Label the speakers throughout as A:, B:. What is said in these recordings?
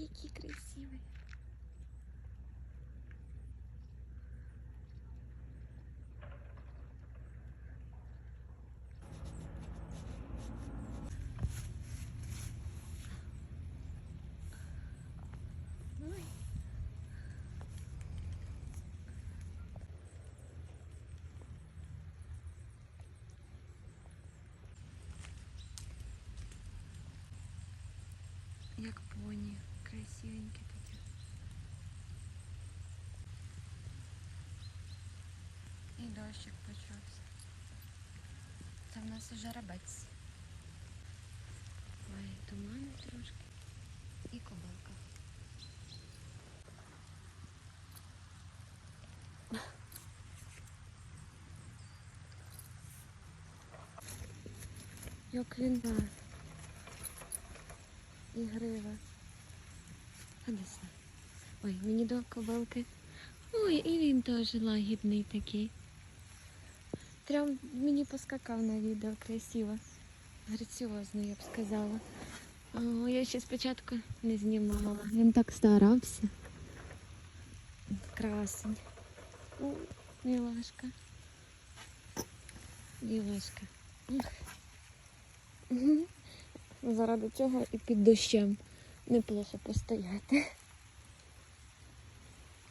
A: які красиві. Ой. Як поні, красивенькі такі. І дощик почався. Це в нас уже рабець. Ой, тумани трошки. І кобилка. Як він нас. І грива. Одеса. Ой, мені до кобилки. Ой, і він теж лагідний такий. Прям мені поскакав на відео красиво. Граціозно, я б сказала. О, я ще спочатку не знімала. Він так старався. Красень. О, мілашка. Мгм. Заради цього і під дощем неплохо постояти.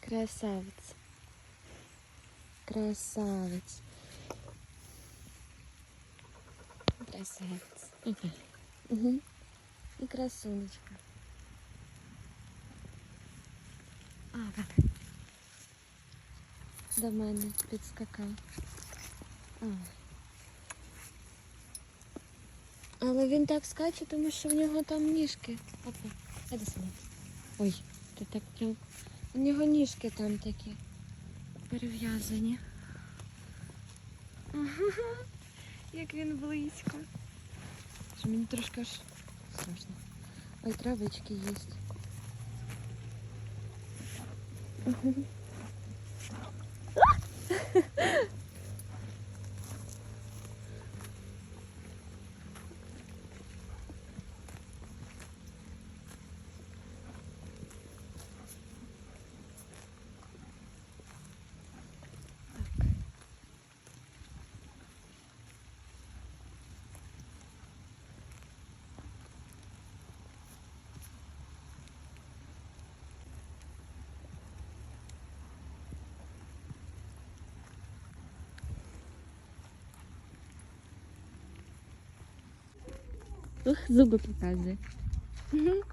A: Красавець. Красавець. Красавець. Угу. Угу. І красунечка. Ага. До мене підскакав. Ага. Але він так скаче, тому що в нього там ніжки. Опа, іди сюди. Ой, ти так прям. У нього ніжки там такі перев'язані. Ага, Як він близько. Що мені трошки аж страшно. Ой, травички є. Ух, zubek pokażę. Mhm.